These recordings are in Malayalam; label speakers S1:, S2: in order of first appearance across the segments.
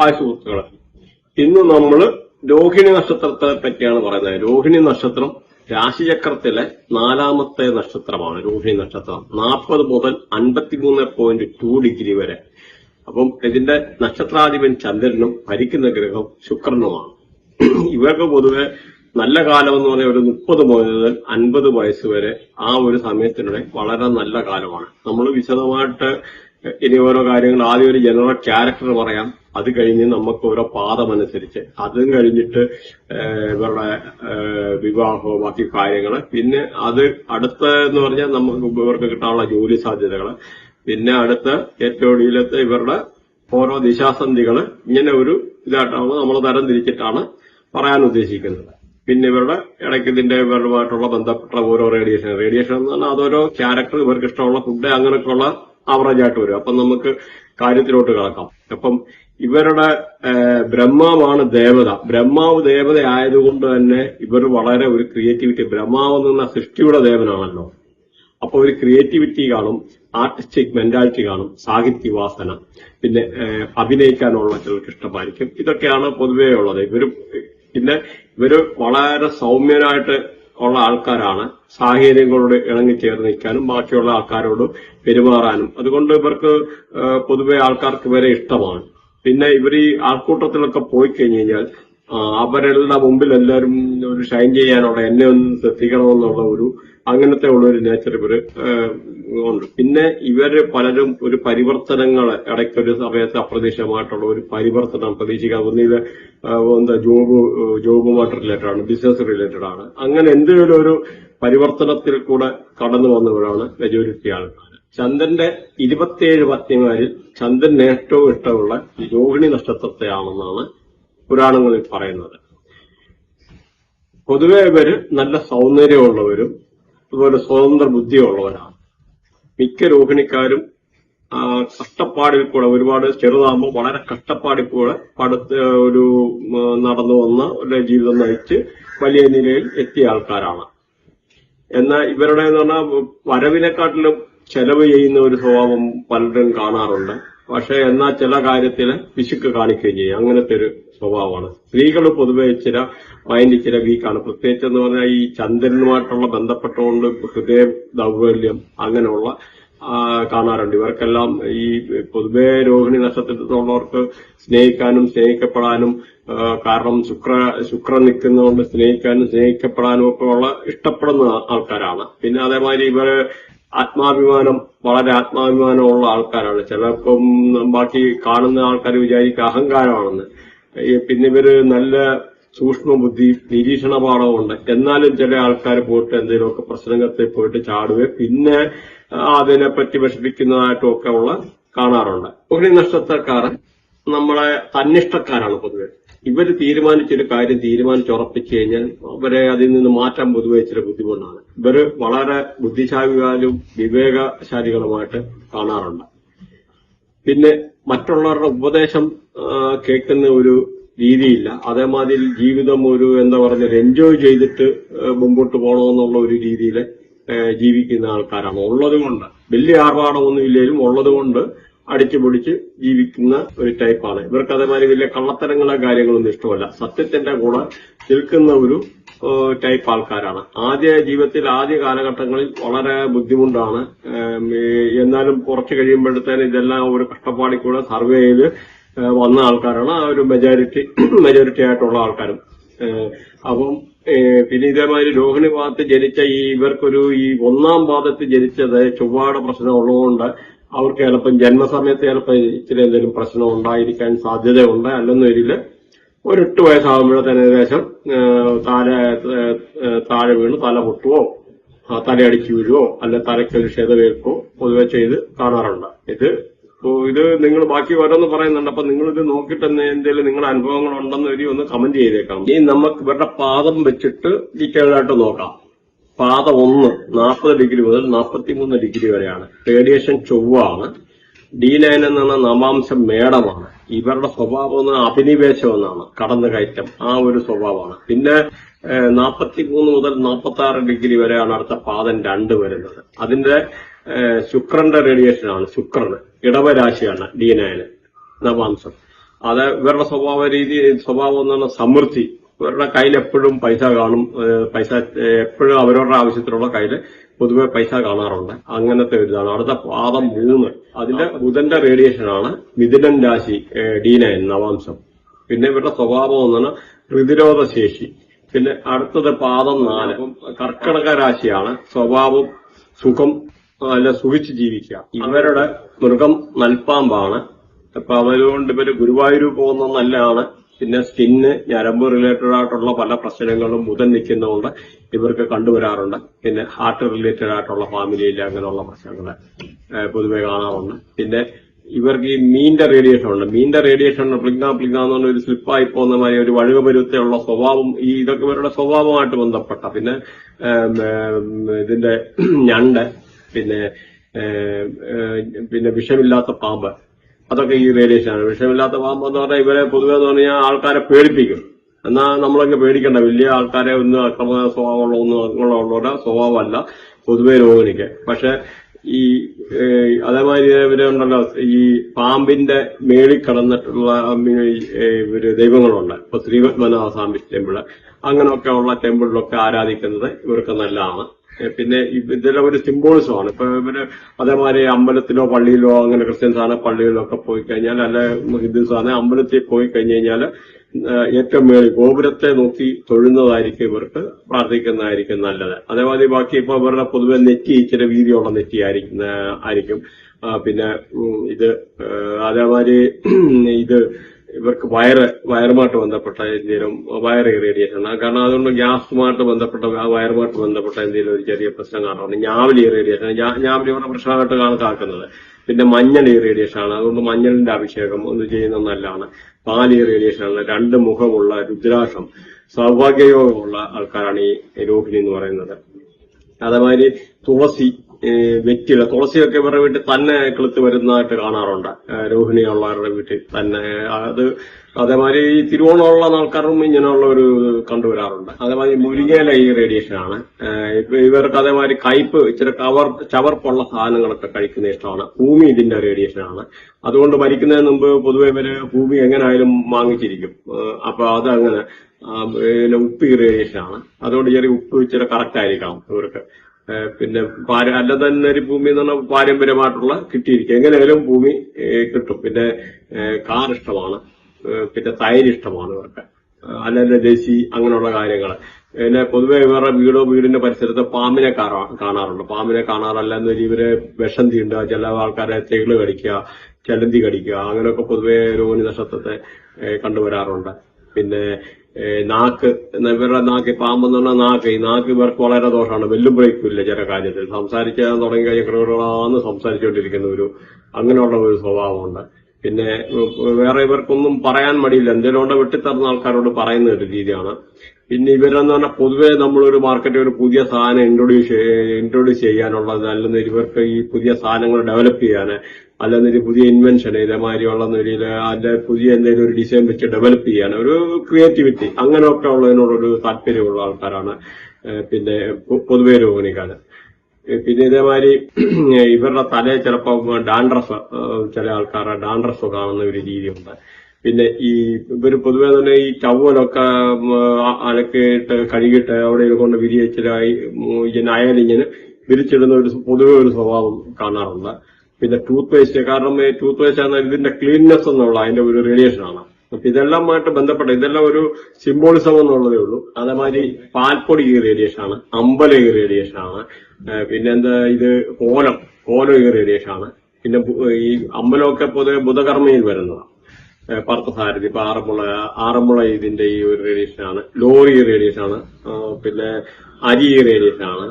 S1: ഹായ് സുഹൃത്തുക്കളെ ഇന്ന് നമ്മൾ രോഹിണി നക്ഷത്രത്തെ പറ്റിയാണ് പറയുന്നത്. രോഹിണി നക്ഷത്രം രാശിചക്രത്തിലെ നാലാമത്തെ നക്ഷത്രമാണ് രോഹിണി നക്ഷത്രം. നാൽപ്പത് മുതൽ അൻപത്തിമൂന്ന് പോയിന്റ് ടു ഡിഗ്രി വരെ. അപ്പം ഇതിന്റെ നക്ഷത്രാധിപൻ ചന്ദ്രനും ഭരിക്കുന്ന ഗ്രഹം ശുക്രനുമാണ്. ഇവർക്ക് പൊതുവെ നല്ല കാലം എന്ന് പറഞ്ഞാൽ ഒരു മുപ്പത് മുതൽ അൻപത് വയസ്സ് വരെ ആ ഒരു സമയത്തിനിടെ വളരെ നല്ല കാലമാണ്. നമ്മൾ വിശദമായിട്ട് ഇനി ഓരോ കാര്യങ്ങൾ ആദ്യം ഒരു ജനറൽ ക്യാരക്ടർ പറയാം. അത് കഴിഞ്ഞ് നമുക്ക് ഓരോ പാദമനുസരിച്ച് അതും കഴിഞ്ഞിട്ട് ഇവരുടെ വിവാഹവും ബാക്കി കാര്യങ്ങൾ പിന്നെ അത് അടുത്ത എന്ന് പറഞ്ഞാൽ നമുക്ക് ഇവർക്ക് കിട്ടാനുള്ള ജോലി സാധ്യതകൾ പിന്നെ അടുത്ത ഏറ്റവും ഒടുവിലത്തെ ഇവരുടെ ഓരോ ദിശാസന്ധികൾ ഇങ്ങനെ ഒരു ഇതായിട്ടാണ് നമ്മൾ തരം തിരിച്ചിട്ടാണ് പറയാൻ ഉദ്ദേശിക്കുന്നത്. പിന്നെ ഇവരുടെ ഇടയ്ക്ക് ഇതിന്റെ ഇവരുമായിട്ടുള്ള ബന്ധപ്പെട്ട ഓരോ റേഡിയേഷൻ റേഡിയേഷൻ എന്ന് പറഞ്ഞാൽ അതൊരോ ക്യാരക്ടർ ഇവർക്ക് ഇഷ്ടമുള്ള ഫുഡ് അങ്ങനെയൊക്കെയുള്ള ആവറേജ് ആയിട്ട് വരും. അപ്പം നമുക്ക് കാര്യത്തിലോട്ട് കിടക്കാം. അപ്പം ഇവരുടെ ബ്രഹ്മാവാണ് ദേവത. ബ്രഹ്മാവ് ദേവത ആയതുകൊണ്ട് തന്നെ ഇവർ വളരെ ഒരു ക്രിയേറ്റിവിറ്റി ബ്രഹ്മാവ് എന്ന സൃഷ്ടിയുടെ ദേവനാണല്ലോ. അപ്പൊ ഒരു ക്രിയേറ്റിവിറ്റി കാണും ആർട്ടിസ്റ്റിക് മെന്റാലിറ്റി കാണും സാഹിത്യവാസന പിന്നെ അഭിനയിക്കാനുള്ള ചിലർക്ക് ഇഷ്ടമായിരിക്കും ഇതൊക്കെയാണ് പൊതുവേ ഉള്ളത്. ഇവർ പിന്നെ ഇവർ വളരെ സൗമ്യനായിട്ട് ഉള്ള ആൾക്കാരാണ്. സാഹചര്യങ്ങളോട് ഇണങ്ങി ചേർന്ന് നിൽക്കാനും ബാക്കിയുള്ള ആൾക്കാരോട് പെരുമാറാനും. അതുകൊണ്ട് ഇവർക്ക് പൊതുവെ ആൾക്കാർക്ക് വരെ ഇഷ്ടമാണ്. പിന്നെ ഇവർ ഈ ആൾക്കൂട്ടത്തിലൊക്കെ പോയി കഴിഞ്ഞു കഴിഞ്ഞാൽ അവരുടെ മുമ്പിൽ എല്ലാവരും ഒരു ഷൈൻ ചെയ്യാനുള്ള എന്നെ ഒന്ന് ശ്രദ്ധിക്കണമെന്നുള്ള ഒരു അങ്ങനത്തെ ഉള്ള ഒരു നേച്ചർ ഇവർ ഉണ്ട്. പിന്നെ ഇവർ പലരും ഒരു പരിവർത്തനങ്ങൾ ഇടയ്ക്കൊരു സമയത്ത് അപ്രതീക്ഷിതമായിട്ടുള്ള ഒരു പരിവർത്തനം പ്രതീക്ഷിക്കാൻ ഒന്നിത് എന്താ ജോബ് ജോബുമായിട്ട് റിലേറ്റഡ് ആണ് ബിസിനസ് റിലേറ്റഡ് ആണ്. അങ്ങനെ എന്തെങ്കിലും ഒരു പരിവർത്തനത്തിൽ കൂടെ കടന്നു വന്നവരാണ് മെജോറിറ്റി ആൾക്കാർ ചന്ദ്രന്റെ ഇരുപത്തിയേഴ് പത്നിമാരിൽ ചന്ദ്രൻ ഏറ്റവും ഇഷ്ടമുള്ള രോഹിണി നക്ഷത്രത്തെയാണെന്നാണ് പുരാണങ്ങളിൽ പറയുന്നത്. പൊതുവെ ഇവർ നല്ല സൗന്ദര്യമുള്ളവരും അതുപോലെ സ്വതന്ത്ര ബുദ്ധിയുള്ളവരാണ്. മിക്ക രോഹിണിക്കാരും കഷ്ടപ്പാടിൽ കൂടെ ഒരുപാട് ചെറുതാകുമ്പോൾ വളരെ കഷ്ടപ്പാടിൽ കൂടെ പടുത്ത് ഒരു നടന്നു വന്ന ഒരു ജീവിതം നയിച്ച് വലിയ നിലയിൽ എത്തിയ ആൾക്കാരാണ്. എന്നാൽ ഇവരുടെ എന്ന് പറഞ്ഞാൽ വരവിനെക്കാട്ടിലും ചെലവ് ചെയ്യുന്ന ഒരു സ്വഭാവം പലരും കാണാറുണ്ട്. പക്ഷെ എന്നാൽ ചില കാര്യത്തിൽ പിശുക്ക് കാണിക്കുകയും ചെയ്യും. അങ്ങനത്തെ ഒരു സ്വഭാവമാണ്. സ്ത്രീകൾ പൊതുവെ ഇച്ചിര മൈൻഡ് ഇച്ചിര വീക്കാണ്. പ്രത്യേകിച്ച് എന്ന് പറഞ്ഞാൽ ഈ ചന്ദ്രനുമായിട്ടുള്ള ബന്ധപ്പെട്ടുകൊണ്ട് ഹൃദയ ദൗർബല്യം അങ്ങനെയുള്ള കാണാറുണ്ട്. ഇവർക്കെല്ലാം ഈ പൊതുവെ രോഹിണി നക്ഷത്രത്തിലുള്ളവർക്ക് സ്നേഹിക്കാനും സ്നേഹിക്കപ്പെടാനും കാരണം ശുക്ര ശുക്രൻ നിൽക്കുന്നതുകൊണ്ട് സ്നേഹിക്കാനും സ്നേഹിക്കപ്പെടാനും ഒക്കെ ഉള്ള ഇഷ്ടപ്പെടുന്ന ആൾക്കാരാണ്. പിന്നെ അതേമാതിരി ഇവർ ആത്മാഭിമാനം വളരെ ആത്മാഭിമാനമുള്ള ആൾക്കാരാണ്. ചിലപ്പം ബാക്കി കാണുന്ന ആൾക്കാർ വിചാരിക്കുക അഹങ്കാരമാണെന്ന്. പിന്നെ ഇവർ നല്ല സൂക്ഷ്മ ബുദ്ധി നിരീക്ഷണ പാഠമുണ്ട് എന്നാലും ചില ആൾക്കാർ പോയിട്ട് എന്തെങ്കിലുമൊക്കെ പ്രസംഗത്തിൽ പോയിട്ട് ചാടുകയും പിന്നെ അതിനെപ്പറ്റി വിഷമിക്കുന്നതായിട്ടും ഉള്ള കാണാറുണ്ട്. ഒരു നക്ഷത്രക്കാരൻ നമ്മളെ തന്നിഷ്ടക്കാരാണ് പൊതുവെ. ഇവർ തീരുമാനിച്ചൊരു കാര്യം തീരുമാനിച്ചുറപ്പിച്ചു കഴിഞ്ഞാൽ അവരെ അതിൽ നിന്ന് മാറ്റാൻ പൊതുവെ ഇച്ചിരി ബുദ്ധിമുട്ടാണ്. ഇവർ വളരെ ബുദ്ധിശാലികളും വിവേകശാലികളുമായിട്ട് കാണാറുണ്ട്. പിന്നെ മറ്റുള്ളവരുടെ ഉപദേശം കേൾക്കുന്ന ഒരു രീതിയില്ല. അതേമാതിരി ജീവിതം ഒരു എന്താ പറയുക എൻജോയ് ചെയ്തിട്ട് മുമ്പോട്ട് പോകണമെന്നുള്ള ഒരു രീതിയിൽ ജീവിക്കുന്ന ആൾക്കാരാണ്. ഉള്ളത് കൊണ്ട് വലിയ ആർഭാടമൊന്നും ഇല്ലെങ്കിലും ഉള്ളത് കൊണ്ട് അടിച്ചു പൊടിച്ച് ജീവിക്കുന്ന ഒരു ടൈപ്പാണ് ഇവർക്ക് അതേമാതിരി വലിയ കള്ളത്തരങ്ങളോ കാര്യങ്ങളൊന്നും ഇഷ്ടമല്ല. സത്യത്തിന്റെ കൂടെ നിൽക്കുന്ന ഒരു ടൈപ്പ് ആൾക്കാരാണ്. ആദ്യ ജീവിതത്തിൽ ആദ്യ കാലഘട്ടങ്ങളിൽ വളരെ ബുദ്ധിമുട്ടാണ്. എന്നാലും കുറച്ച് കഴിയുമ്പോഴത്തേന് ഇതെല്ലാം ഒരു കഷ്ടപ്പാടിൽ കൂടെ സർവേ ചെയ്ത് വന്ന ആൾക്കാരാണ്. ആ ഒരു മെജോറിറ്റി മെജോറിറ്റി ആയിട്ടുള്ള ആൾക്കാരും. അപ്പം പിന്നെ ഇതേമാതിരി രോഹിണി ഭാഗത്ത് ജനിച്ച ഈ ഇവർക്കൊരു ഈ ഒന്നാം പാദത്തിൽ ജനിച്ചത് ചൊവ്വാട പ്രശ്നം ഉള്ളതുകൊണ്ട് അവർക്ക് ചിലപ്പം ജന്മസമയത്ത് ചിലപ്പോൾ ഇച്ചിരി എന്തെങ്കിലും പ്രശ്നം ഉണ്ടായിരിക്കാൻ സാധ്യതയുണ്ട്. അല്ലെന്നൊരിൽ ഒരു എട്ട് വയസ്സാകുമ്പോഴത്തേന് ഏകദേശം താഴെ താഴെ വീണ് തല പൊട്ടുവോ തലയടിച്ച് വീഴുവോ അല്ലെ തലയ്ക്കൊരു ക്ഷതവേൽക്കോ പൊതുവെ ചെയ്ത് കാണാറുണ്ട്. ഇത് ഇപ്പോ ഇത് നിങ്ങൾ ബാക്കി ഓരോന്ന് പറയുന്നുണ്ട്. അപ്പൊ നിങ്ങൾ ഇത് നോക്കിയിട്ട് എന്തെങ്കിലും നിങ്ങളുടെ അനുഭവങ്ങൾ ഉണ്ടെന്ന് ഒരു ഒന്ന് കമന്റ് ചെയ്തേക്കാം. ഇനി നമുക്ക് ഇവരുടെ പാദം വെച്ചിട്ട് ഡീറ്റെയിൽ ആയിട്ട് നോക്കാം. പാദം ഒന്ന് നാൽപ്പത് ഡിഗ്രി മുതൽ നാൽപ്പത്തിമൂന്ന് ഡിഗ്രി വരെയാണ്. റേഡിയേഷൻ ചൊവ്വാണ്. ഡി ലൈൻ എന്ന നമാംശം മേടമാണ്. ഇവരുടെ സ്വഭാവം എന്ന് അഭിനിവേശം എന്നാണ്. കടന്നു കയറ്റം ആ ഒരു സ്വഭാവമാണ്. പിന്നെ നാൽപ്പത്തി മൂന്ന് മുതൽ നാൽപ്പത്തി ആറ് ഡിഗ്രി വരെയാണ് അടുത്ത പാദം രണ്ട് വരുന്നത്. അതിന്റെ ശുക്രന്റെ റേഡിയേഷൻ ആണ്. ശുക്രന് ഇടവരാശിയാണ് ഡി നയന് നവാംശം. അത് ഇവരുടെ സ്വഭാവ രീതി സ്വഭാവം എന്ന് പറഞ്ഞാൽ സമൃദ്ധി. ഇവരുടെ കയ്യിൽ എപ്പോഴും പൈസ കാണും. പൈസ എപ്പോഴും അവരവരുടെ ആവശ്യത്തിനുള്ള കയ്യിൽ പൊതുവെ പൈസ കാണാറുണ്ട്. അങ്ങനത്തെ ഒരു ഇതാണ് അടുത്ത പാദം മൂന്ന്. അതിന്റെ ബുധന്റെ റേഡിയേഷൻ ആണ് മിഥുനൻ രാശി ഡി നയൻ നവാംശം. പിന്നെ ഇവരുടെ സ്വഭാവം എന്ന് പറഞ്ഞാൽ പ്രതിരോധ ശേഷി. പിന്നെ അടുത്തത് പാദം നാല്. കർക്കിടക കർക്കടക രാശിയാണ്. സ്വഭാവം സുഖം അല്ല സുഖിച്ച് ജീവിക്കുക. ഇവരുടെ മൃഗം നൽപ്പാമ്പാണ്. അപ്പൊ അവരുകൊണ്ട് ഇവർ ഗുരുവായൂർ പോകുന്ന നല്ലതാണ്. പിന്നെ സ്കിന്ന് ഞരമ്പ് റിലേറ്റഡ് ആയിട്ടുള്ള പല പ്രശ്നങ്ങളും ബുധൻ നിൽക്കുന്നതുകൊണ്ട് ഇവർക്ക് കണ്ടുവരാറുണ്ട്. പിന്നെ ഹാർട്ട് റിലേറ്റഡ് ആയിട്ടുള്ള ഫാമിലിയിൽ അങ്ങനെയുള്ള പ്രശ്നങ്ങൾ പൊതുവെ കാണാറുണ്ട്. പിന്നെ ഇവർക്ക് ഈ മീന്റെ റേഡിയേഷൻ ഉണ്ട്. മീന്റെ റേഡിയേഷൻ പ്ലിങ്ങ പ്ലിങ്ങ എന്ന് പറഞ്ഞ ഒരു സ്ലിപ്പായി പോകുന്ന മാതിരി ഒരു വഴുകപരുത്തുള്ള സ്വഭാവം ഈ ഇതൊക്കെ ഇവരുടെ സ്വഭാവമായിട്ട് ബന്ധപ്പെട്ട പിന്നെ ഇതിന്റെ ഞണ്ട് പിന്നെ പിന്നെ വിഷമില്ലാത്ത പാമ്പ്. അതൊക്കെ ഈ റേഡിയേഷൻ ആണ്. വിഷമില്ലാത്ത പാമ്പ് എന്ന് പറഞ്ഞാൽ ഇവരെ പൊതുവെ എന്ന് പറഞ്ഞാൽ ആൾക്കാരെ പേടിപ്പിക്കും. എന്നാ നമ്മളൊക്കെ പേടിക്കണ്ട. വലിയ ആൾക്കാരെ ഒന്നും അക്രമ സ്വഭാവമുള്ള ഒന്നും അങ്ങനെയുള്ളവരുടെ സ്വഭാവമല്ല പൊതുവെ രോഗിണിക്ക്. പക്ഷെ ഈ അതേമാതിരി ഇവരെ ഉണ്ടല്ലോ ഈ പാമ്പിന്റെ മേളിൽ കടന്നിട്ടുള്ള ഒരു ദൈവങ്ങളുണ്ട്. ഇപ്പൊ ശ്രീപത്മനാഭ സ്വാമി ടെമ്പിൾ. അങ്ങനെയൊക്കെ ഉള്ള ടെമ്പിളിലൊക്കെ ആരാധിക്കുന്നത് ഇവർക്ക് നല്ലതാണ്. പിന്നെ ഇതെല്ലാം ഒരു സിംബോളിസമാണ് ഇപ്പൊ ഇവർ അതേമാതിരി അമ്പലത്തിലോ പള്ളിയിലോ അങ്ങനെ ക്രിസ്ത്യൻസ് ആണ് പള്ളിയിലോ ഒക്കെ പോയി കഴിഞ്ഞാൽ അല്ലെ ഹിന്ദുസ് ആണ് അമ്പലത്തിൽ പോയി കഴിഞ്ഞു കഴിഞ്ഞാൽ ഏറ്റവും മേളിൽ ഗോപുരത്തെ നോക്കി തൊഴുന്നതായിരിക്കും ഇവർക്ക് പ്രാർത്ഥിക്കുന്നതായിരിക്കും നല്ലത്. അതേമാതിരി ബാക്കി ഇപ്പൊ ഇവരുടെ പൊതുവെ നെറ്റി ഇച്ചിരി വീതിയുള്ള നെറ്റി ആയിരിക്കും ആയിരിക്കും. പിന്നെ ഇത് അതേമാതിരി ഇത് ഇവർക്ക് വയറ് വയറുമായിട്ട് ബന്ധപ്പെട്ട എന്തെങ്കിലും വയറ് റേഡിയേഷൻ കാരണം അതുകൊണ്ട് ഗ്യാസുമായിട്ട് ബന്ധപ്പെട്ട വയറുമായിട്ട് ബന്ധപ്പെട്ട എന്തെങ്കിലും ഒരു ചെറിയ പ്രശ്നം കാണാറുണ്ട് ഞാവലി ഇറേഡിയേഷൻ ഞാവലി ഇവരുടെ പ്രശ്നമായിട്ട് കണക്കാക്കുന്നത്. പിന്നെ മഞ്ഞൾ ഇറേഡിയേഷൻ ആണ് അതുകൊണ്ട് മഞ്ഞളിന്റെ അഭിഷേകം ഒന്ന് ചെയ്യുന്നത് നല്ലതാണ്. പാലി ഇറേഡിയേഷൻ ആണ് രണ്ട് മുഖമുള്ള രുദ്രാക്ഷം സൗഭാഗ്യയോഗമുള്ള ആൾക്കാരാണ് ഈ രോഹിണി എന്ന് പറയുന്നത്. അതേമാതിരി തുളസി വെറ്റില തുളസിയൊക്കെ ഇവരുടെ വീട്ടിൽ തന്നെ കിളുത്ത് വരുന്നതായിട്ട് കാണാറുണ്ട്. രോഹിണി രോഹിണിയുള്ളവരുടെ വീട്ടിൽ തന്നെ. അത് അതേമാതിരി തിരുവോണമുള്ള ആൾക്കാരും ഇങ്ങനെയുള്ള ഒരു കണ്ടുവരാറുണ്ട്. അതേമാതിരി മുരിങ്ങയില ഈ റേഡിയേഷൻ ആണ്. ഇവർക്ക് അതേമാതിരി കയ്പ് ഇച്ചിരി കവർ ചവർപ്പുള്ള സാധനങ്ങളൊക്കെ കഴിക്കുന്ന ഇഷ്ടമാണ്. ഭൂമി ഇതിന്റെ റേഡിയേഷൻ ആണ്. അതുകൊണ്ട് മരിക്കുന്നതിന് മുമ്പ് പൊതുവെ ഇവർ ഭൂമി എങ്ങനെയായാലും വാങ്ങിച്ചിരിക്കും. അപ്പൊ അതങ്ങനെ ഉപ്പ് ഈ റേഡിയേഷൻ ആണ്. അതുകൊണ്ട് ചെറിയ ഉപ്പ് ഇച്ചിരി കറക്റ്റ് ആയിരിക്കണം ഇവർക്ക്. പിന്നെ അല്ല തന്നെ ഭൂമി എന്ന് പറഞ്ഞാൽ പാരമ്പര്യമായിട്ടുള്ള കിട്ടിയിരിക്കും. എങ്ങനെയായാലും ഭൂമി കിട്ടും. പിന്നെ കാർ ഇഷ്ടമാണ്. പിന്നെ തൈര് ഇഷ്ടമാണ് ഇവർക്ക്. അല്ലെ ദേശി അങ്ങനെയുള്ള കാര്യങ്ങൾ പിന്നെ പൊതുവെ ഇവരുടെ വീടോ വീടിന്റെ പരിസരത്ത് പാമ്പിനെ കാണാ- കാണാറുണ്ട്. പാമ്പിനെ കാണാറല്ല എന്ന് ഇവരെ വിഷം തീണ്ടുക ചില ആൾക്കാരെ തേകൾ കടിക്കുക ചലന്തി കടിക്കുക അങ്ങനെയൊക്കെ പൊതുവെ രോഗനിനഷ്ടത്തെ കണ്ടുവരാറുണ്ട്. പിന്നെ നാക്ക് ഇവരുടെ നാക്ക് പാമ്പെന്ന് പറഞ്ഞാൽ നാക്ക്. ഈ നാക്ക് ഇവർക്ക് വളരെ ദോഷമാണ്. വെല്ലും ബ്രേക്കില്ല ചില കാര്യത്തിൽ സംസാരിക്കാൻ തുടങ്ങി കഴിഞ്ഞാൽ ക്രൂരകളാന്ന് സംസാരിച്ചുകൊണ്ടിരിക്കുന്ന ഒരു അങ്ങനെയുള്ള ഒരു സ്വഭാവമുണ്ട്. പിന്നെ വേറെ ഇവർക്കൊന്നും പറയാൻ മടിയില്ല. എന്തെങ്കിലും കൊണ്ട് വെട്ടിത്തരുന്ന ആൾക്കാരോട് പറയുന്ന ഒരു രീതിയാണ്. പിന്നെ ഇവരെന്ന് പറഞ്ഞാൽ പൊതുവെ നമ്മളൊരു മാർക്കറ്റിൽ ഒരു പുതിയ സാധനം ഇൻട്രൊഡ്യൂസ് ഇൻട്രൊഡ്യൂസ് ചെയ്യാനുള്ളത് അല്ലെങ്കിൽ ഇവർക്ക് ഈ പുതിയ സാധനങ്ങൾ ഡെവലപ്പ് ചെയ്യാൻ അല്ലെങ്കിൽ ഒരു പുതിയ ഇൻവെൻഷൻ ഇതേമാതിരിയുള്ള നിലയിൽ അല്ലെ പുതിയ എന്തെങ്കിലും ഒരു ഡിസൈൻ വെച്ച് ഡെവലപ്പ് ചെയ്യാൻ ഒരു ക്രിയേറ്റിവിറ്റി അങ്ങനെയൊക്കെ ഉള്ളതിനോടൊരു താല്പര്യമുള്ള ആൾക്കാരാണ് പിന്നെ പൊതുവേ രോഗിണിക്കാര് പിന്നെ ഇതേമാതിരി ഇവരുടെ തലയിൽ ചിലപ്പോൾ ഡാൻഡ്രഫ് ചില ആൾക്കാരുടെ ഡാൻഡ്രഫ് കാണുന്ന ഒരു രീതിയുണ്ട്. പിന്നെ ഈ ഇവർ പൊതുവെ തന്നെ ഈ ടവലൊക്കെ അലക്കിയിട്ട് കഴുകിയിട്ട് അവിടെ കൊണ്ട് ഇങ്ങനെ അയലിങ്ങനെ വിരിച്ചിടുന്ന ഒരു പൊതുവെ ഒരു സ്വഭാവം കാണാറുണ്ട്. പിന്നെ ടൂത്ത് പേസ്റ്റ് കാരണം ഈ ടൂത്ത് പേസ്റ്റ് ആണ് ഇതിന്റെ ക്ലീൻനെസ് എന്നുള്ള അതിന്റെ ഒരു റേഡിയേഷൻ ആണ്. അപ്പൊ ഇതെല്ലാമായിട്ട് ബന്ധപ്പെട്ട ഇതെല്ലാം ഒരു സിംബോളിസം എന്നുള്ളതേ ഉള്ളൂ. അതേമാതിരി പാൽപ്പൊടി ഈ റേഡിയേഷൻ ആണ് അമ്പല ഈ റേഡിയേഷൻ ആണ് പിന്നെന്താ ഇത് കോലം കോലം ഈ റേഡിയേഷൻ ആണ്. പിന്നെ ഈ അമ്പലമൊക്കെ പൊതുവെ ബുധകർമ്മയിൽ വരുന്നതാണ് പർത്തസാരഥി ഇപ്പൊ ആറന്മുള ആറന്മുള ഇതിന്റെ ഈ ഒരു റേഡിയേഷൻ ആണ് ലോറി റേഡിയേഷൻ ആണ്. പിന്നെ അരി റേഡിയേഷൻ ആണ്.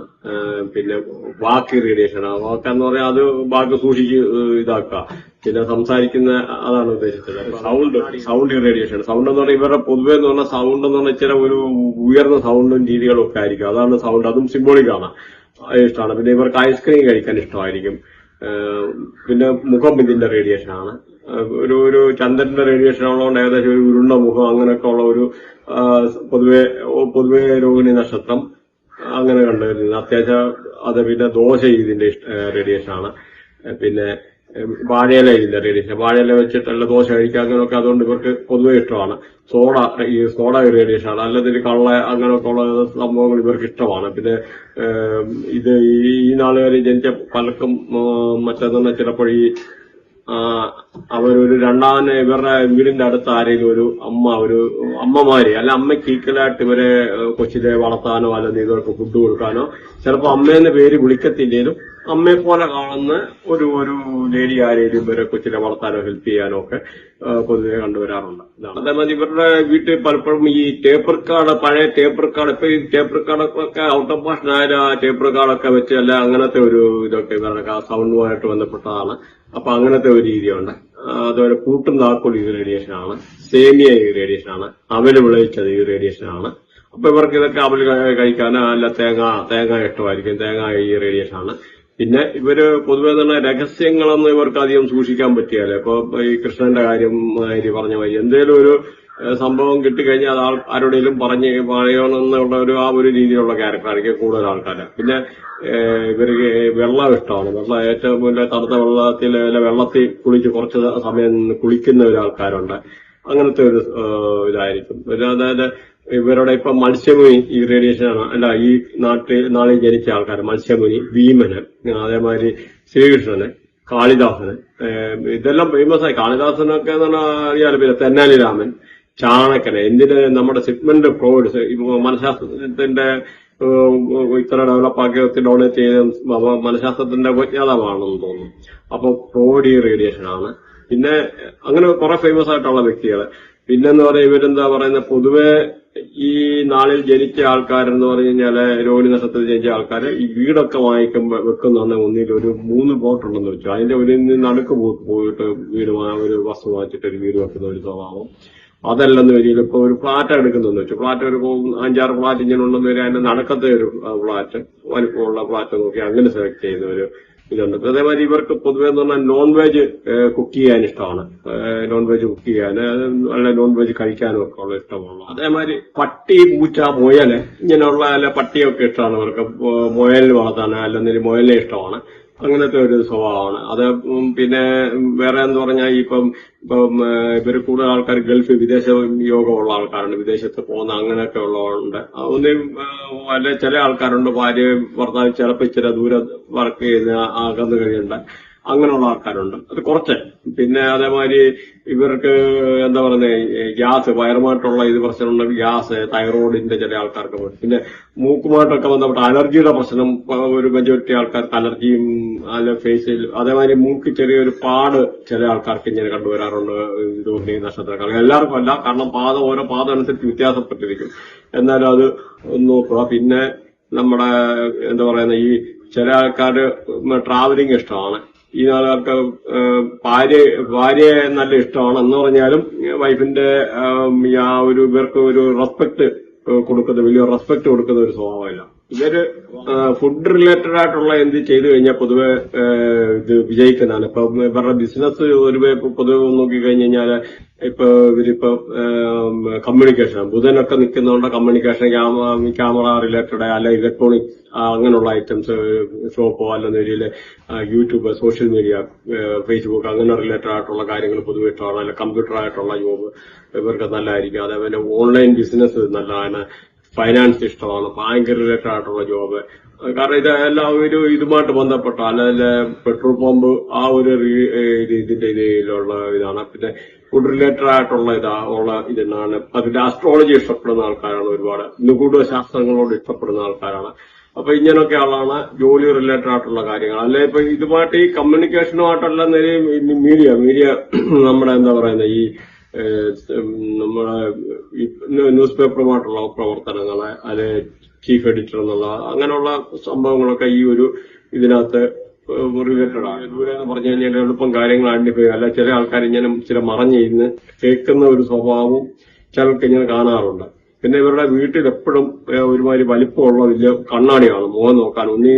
S1: പിന്നെ വാക്ക് റേഡിയേഷൻ ആണ്. വാക്കെന്ന് പറയാൻ അത് വാക്ക് സൂക്ഷിച്ച് ഇതാക്കുക. പിന്നെ സംസാരിക്കുന്ന അതാണ് ഉദ്ദേശിച്ചത്. സൗണ്ട് സൗണ്ട് റേഡിയേഷൻ സൗണ്ട് എന്ന് പറഞ്ഞാൽ ഇവരുടെ പൊതുവേ എന്ന് പറഞ്ഞാൽ സൗണ്ട് എന്ന് പറഞ്ഞാൽ ചില ഒരു ഉയർന്ന സൗണ്ടും രീതികളും ഒക്കെ ആയിരിക്കും. അതാണ് സൗണ്ട് അതും സിംബോളിക് ആണ്. ഇഷ്ടമാണ്. പിന്നെ ഇവർക്ക് ഐസ്ക്രീം കഴിക്കാൻ ഇഷ്ടമായിരിക്കും. പിന്നെ മുഖം ഇതിന്റെ റേഡിയേഷൻ ആണ്. ഒരു ഒരു ചന്ദ്രന്റെ റേഡിയേഷൻ ഉള്ളതുകൊണ്ട് ഏകദേശം ഒരു ഉരുണ്ട മുഖം അങ്ങനെയൊക്കെ ഉള്ള ഒരു പൊതുവെ പൊതുവെ രോഹിണി നക്ഷത്രം. അങ്ങനെ കണ്ടുവരുന്നത് അത്യാവശ്യം അത് പിന്നെ ദോശ ഇതിന്റെ റേഡിയേഷൻ ആണ്. പിന്നെ വാഴയില ഇതിന്റെ റേഡിയേഷൻ വാഴയില വെച്ചിട്ടുള്ള ദോശ കഴിക്കുക അങ്ങനെയൊക്കെ അതുകൊണ്ട് ഇവർക്ക് പൊതുവെ ഇഷ്ടമാണ്. സോഡ ഈ സോഡ റേഡിയേഷൻ ആണ്. അല്ലെങ്കിൽ കള്ള അങ്ങനെയൊക്കെ ഉള്ള സംഭവങ്ങൾ ഇവർക്ക് ഇഷ്ടമാണ്. പിന്നെ ഇത് ഈ നാളുകാരി ജനിച്ച പലർക്കും മറ്റേതെന്ന് ചിലപ്പോൾ ഈ അവരൊരു രണ്ടാമത് ഇവരുടെ വീടിന്റെ അടുത്ത് ആരെങ്കിലും ഒരു അമ്മ ഒരു അമ്മമാര് അല്ല അമ്മയ്ക്ക് ഈക്വലായിട്ട് ഇവരെ കൊച്ചിനെ വളർത്താനോ അല്ലെങ്കിൽ ഇവർക്ക് ഫുഡ് കൊടുക്കാനോ ചിലപ്പോൾ അമ്മേന്റെ പേര് വിളിക്കത്തില്ലേലും അമ്മയെ പോലെ കാണുന്ന ഒരു ഒരു ലേഡി ആരെങ്കിലും ഇവരെ കൊച്ചിനെ വളർത്താനോ ഹെൽപ്പ് ചെയ്യാനോ ഒക്കെ പൊതുവെ കണ്ടുവരാറുണ്ട് ഇതാണ്. അതേമാതിരി ഇവരുടെ വീട്ടിൽ പലപ്പോഴും ഈ ടേപ്പർ കാർഡ് പഴയ ടേപ്പർ കാർഡ് ഇപ്പൊ ഈ ടേപ്പർ കാർഡൊക്കെ ഔട്ട് ഓഫ് ഫാഷൻ ആയ ടേപ്പർ കാർഡൊക്കെ വെച്ച് അല്ല അങ്ങനത്തെ ഒരു ഇതൊക്കെ ഇവരുടെ സൗണ്ടുമായിട്ട് ബന്ധപ്പെട്ടതാണ് അപ്പൊ അങ്ങനത്തെ ഒരു രീതിയുണ്ട്. അതുപോലെ കൂട്ടും താക്കോൽ ഈ റേഡിയേഷൻ ആണ് സേമിയ ഈ റേഡിയേഷൻ ആണ് അവൽ വിളയിച്ചത് ഈ റേഡിയേഷൻ ആണ് അപ്പൊ ഇവർക്ക് ഇതൊക്കെ അവൽ കഴിക്കാനോ അല്ല തേങ്ങ തേങ്ങ ഇഷ്ടമായിരിക്കും തേങ്ങ ഈ റേഡിയേഷൻ ആണ് പിന്നെ ഇവർ പൊതുവെ തന്നെ രഹസ്യങ്ങളൊന്നും ഇവർക്ക് അധികം സൂക്ഷിക്കാൻ പറ്റിയാലേ? ഇപ്പൊ ഈ കൃഷ്ണന്റെ കാര്യം പറഞ്ഞ മാതിരി എന്തേലും ഒരു സംഭവം കിട്ടിക്കഴിഞ്ഞാൽ അത് ആരോടെങ്കിലും പറഞ്ഞ് പറയണമെന്നുള്ള ഒരു ആ ഒരു രീതിയിലുള്ള ക്യാരക്ടറായിരിക്കും കൂടുതൽ ആൾക്കാർ പിന്നെ ഇവർക്ക് വെള്ളം ഇഷ്ടമാണ്. വെള്ളം ഏറ്റവും വലിയ തണുത്ത വെള്ളത്തിൽ വെള്ളത്തിൽ കുളിച്ച് കുറച്ച് സമയം കുളിക്കുന്ന ഒരു ആൾക്കാരുണ്ട്. അങ്ങനത്തെ ഒരു ഇതായിരിക്കും. അതായത് ഇവരുടെ ഇപ്പൊ മത്സ്യമുനി ഈ റേഡിയേഷൻ അല്ല ഈ നാട്ടിൽ നാളിൽ ജനിച്ച ആൾക്കാർ മത്സ്യമുനി ഭീമന് അതേമാതിരി ശ്രീകൃഷ്ണന് കാളിദാസന് ഇതെല്ലാം ഫേമസ് ആയി. കാളിദാസനൊക്കെ എന്ന് പറഞ്ഞാൽ അറിയാലോ പിന്നെ തെന്നാലി രാമൻ ചാണക്കന് എന്തിന് നമ്മുടെ സിഗ്മെന്റ് ഫ്രോയിഡ് മനഃശാസ്ത്രത്തിന്റെ ഇത്ര ഡെവലപ്പാക്കി ഡോണേറ്റ് ചെയ്ത മനഃശാസ്ത്രത്തിന്റെ ഉപജ്ഞാതാവാണെന്ന് തോന്നുന്നു. അപ്പൊ പ്രോഡി റേഡിയേഷൻ ആണ്. പിന്നെ അങ്ങനെ കുറെ ഫേമസ് ആയിട്ടുള്ള വ്യക്തികൾ പിന്നെന്ന് പറയാ ഇവരെന്താ പറയുന്നത് പൊതുവെ ഈ നാളിൽ ജനിച്ച ആൾക്കാരെന്ന് പറഞ്ഞു കഴിഞ്ഞാൽ രോഹിണി നക്ഷത്രത്തിൽ ജനിച്ച ആൾക്കാര് ഈ വീടൊക്കെ വാങ്ങിക്കുമ്പോ വെക്കുന്ന ഒന്നിൽ ഒരു മൂന്ന് പ്ലോട്ട് ഉണ്ടെന്ന് വെച്ചു. അതിന്റെ ഒരു നടുക്ക് പോയിട്ട് വീട് ഒരു വസ്തു വാങ്ങിച്ചിട്ട് ഒരു വീട് വെക്കുന്ന ഒരു സ്വഭാവം. അതല്ലെന്ന് വെച്ചാൽ ഇപ്പൊ ഒരു ഫ്ലാറ്റ് എടുക്കുന്നെന്ന് വെച്ചു. ഫ്ലാറ്റ് ഒരു അഞ്ചാറ് ഫ്ലാറ്റ് ഇങ്ങനെ ഉണ്ടെന്ന് വരിക അതിന്റെ നടക്കത്തെ ഒരു ഫ്ലാറ്റ് വലിപ്പമുള്ള ഫ്ലാറ്റ് നോക്കി അങ്ങനെ സെലക്ട് ചെയ്യുന്ന ഒരു ഇതുണ്ട്. അതേമാതിരി ഇവർക്ക് പൊതുവെ എന്ന് പറഞ്ഞാൽ നോൺ വെജ് കുക്ക് ചെയ്യാൻ ഇഷ്ടമാണ്. നോൺ വെജ് കുക്ക് ചെയ്യാൻ നല്ല നോൺ വെജ് കഴിക്കാനും ഒക്കെ ഉള്ള ഇഷ്ടമുള്ള. അതേമാതിരി പട്ടി പൂച്ച മുയൽ ഇങ്ങനെയുള്ള അല്ല പട്ടിയൊക്കെ ഇഷ്ടമാണ് അവർക്ക് മുയൽ വളർത്താൻ അല്ലെന്നൊരു മുയലിനെ ഇഷ്ടമാണ്. അങ്ങനത്തെ ഒരു സ്വഭാവമാണ്. അത് പിന്നെ വേറെ എന്ന് പറഞ്ഞാൽ ഇപ്പം ഇപ്പം ഇവർ കൂടുതൽ ആൾക്കാർ ഗൾഫ് വിദേശ യോഗമുള്ള ആൾക്കാരുണ്ട് വിദേശത്ത് പോകുന്ന അങ്ങനെയൊക്കെ ഉള്ളവരുണ്ട്. ഒന്നും അല്ലെ ചില ആൾക്കാരുണ്ട് ഭാര്യ ഭർത്താവ് ചിലപ്പോൾ ഇച്ചിരി ദൂരെ വർക്ക് ചെയ്യുന്ന അകന്നു കഴിയണ്ട. അങ്ങനെയുള്ള ആൾക്കാരുണ്ട്. അത് കുറച്ച്. പിന്നെ അതേമാതിരി ഇവർക്ക് എന്താ പറയുന്നത് ഗ്യാസ് വയറുമായിട്ടുള്ള ഇത് പ്രശ്നമുണ്ട് ഗ്യാസ് തൈറോയിഡിന്റെ ചില ആൾക്കാർക്ക് പിന്നെ മൂക്കുമായിട്ടൊക്കെ ബന്ധപ്പെട്ട അലർജിയുടെ പ്രശ്നം ഒരു മെജോറിറ്റി ആൾക്കാർക്ക് അലർജിയും അല്ല ഫേസിൽ അതേമാതിരി മൂക്ക് ചെറിയൊരു പാട് ചില ആൾക്കാർക്ക് ഇങ്ങനെ കണ്ടുവരാറുണ്ട്. രോഗി നക്ഷത്രക്കാർ എല്ലാവർക്കും അല്ല കാരണം പാത ഓരോ പാത അനുസരിച്ച് വ്യത്യാസപ്പെട്ടിരിക്കും. എന്നാലും അത് നോക്കുക. പിന്നെ നമ്മുടെ എന്താ പറയുന്ന ഈ ചില ആൾക്കാർ ട്രാവലിംഗ് ഇഷ്ടമാണ്. ഏഹ്, ഭാര്യ ഭാര്യയെ നല്ല ഇഷ്ടമാണ്. എന്ന് പറഞ്ഞാലും വൈഫിന്റെ ആ ഒരു ഇവർക്ക് ഒരു റെസ്പെക്ട് കൊടുക്കുന്ന വലിയ റെസ്പെക്ട് കൊടുക്കുന്ന ഒരു സ്വഭാവമില്ല. ഇവർ ഫുഡ് റിലേറ്റഡ് ആയിട്ടുള്ള എന്ത് ചെയ്തു കഴിഞ്ഞാൽ പൊതുവെ ഇത് വിജയിക്കുന്നതാണ്. ഇപ്പൊ ഇവരുടെ ബിസിനസ് ഒരു പൊതുവെ നോക്കി കഴിഞ്ഞു കഴിഞ്ഞാൽ ഇപ്പൊ ഇവരിപ്പോ കമ്മ്യൂണിക്കേഷൻ ബുധനൊക്കെ നിൽക്കുന്നതുകൊണ്ട് കമ്മ്യൂണിക്കേഷൻ ക്യാമറ റിലേറ്റഡ് അല്ല ഇലക്ട്രോണിക് അങ്ങനെയുള്ള ഐറ്റംസ് ഷോപ്പോ അല്ലെന്ന യൂട്യൂബ് സോഷ്യൽ മീഡിയ ഫേസ്ബുക്ക് അങ്ങനെ റിലേറ്റഡ് ആയിട്ടുള്ള കാര്യങ്ങൾ പൊതുവെ ഇഷ്ടമാണ്. അല്ല കമ്പ്യൂട്ടർ ആയിട്ടുള്ള ജോബ് ഇവർക്ക് നല്ലതായിരിക്കും. അതേപോലെ ഓൺലൈൻ ബിസിനസ് നല്ലതാണ്. ഫൈനാൻസ് ഇഷ്ടമാണ് ബാങ്ക് റിലേറ്റഡ് ആയിട്ടുള്ള ജോബ്. കാരണം ഇത് ഒരു ഇതുമായിട്ട് ബന്ധപ്പെട്ട അല്ലെങ്കിൽ പെട്രോൾ പമ്പ് ആ ഒരു ഇതിന്റെ ഇതിലുള്ള ഇതാണ്. പിന്നെ ഫുഡ് റിലേറ്റഡ് ആയിട്ടുള്ള ഇതാ ഉള്ള ഇതെന്നാണ്. അതിന്റെ ആസ്ട്രോളജി ഇഷ്ടപ്പെടുന്ന ആൾക്കാരാണ് ഒരുപാട്. നിഗൂഢ ശാസ്ത്രങ്ങളോട് ഇഷ്ടപ്പെടുന്ന ആൾക്കാരാണ്. അപ്പൊ ഇങ്ങനെയൊക്കെ ആളാണ് ജോലി റിലേറ്റഡ് ആയിട്ടുള്ള കാര്യങ്ങൾ. അല്ലെ ഇപ്പൊ ഇതുമായിട്ട് ഈ കമ്മ്യൂണിക്കേഷനുമായിട്ടുള്ള മീഡിയ മീഡിയ നമ്മുടെ എന്താ പറയുന്നത് ഈ ഈ ന്യൂസ് പേപ്പറുമായിട്ടുള്ള പ്രവർത്തനങ്ങൾ അല്ലെ ചീഫ് എഡിറ്റർ എന്നുള്ള അങ്ങനെയുള്ള സംഭവങ്ങളൊക്കെ ഈ ഒരു ഇതിനകത്ത് റിലേറ്റഡ് ആണ്. എന്ന് പറഞ്ഞു കഴിഞ്ഞാൽ എളുപ്പം കാര്യങ്ങൾ അണ്ടിപ്പോയി അല്ല ചില ആൾക്കാർ ഇങ്ങനെ ചില മറഞ്ഞിരുന്ന് കേൾക്കുന്ന ഒരു സ്വഭാവവും ചിലർക്ക് ഇങ്ങനെ കാണാറുണ്ട്. പിന്നെ ഇവരുടെ വീട്ടിൽ എപ്പോഴും ഒരുമാതിരി വലിപ്പമുള്ള വലിയ കണ്ണാടിയാണ്. മുഖം നോക്കാൻ. ഒന്നീ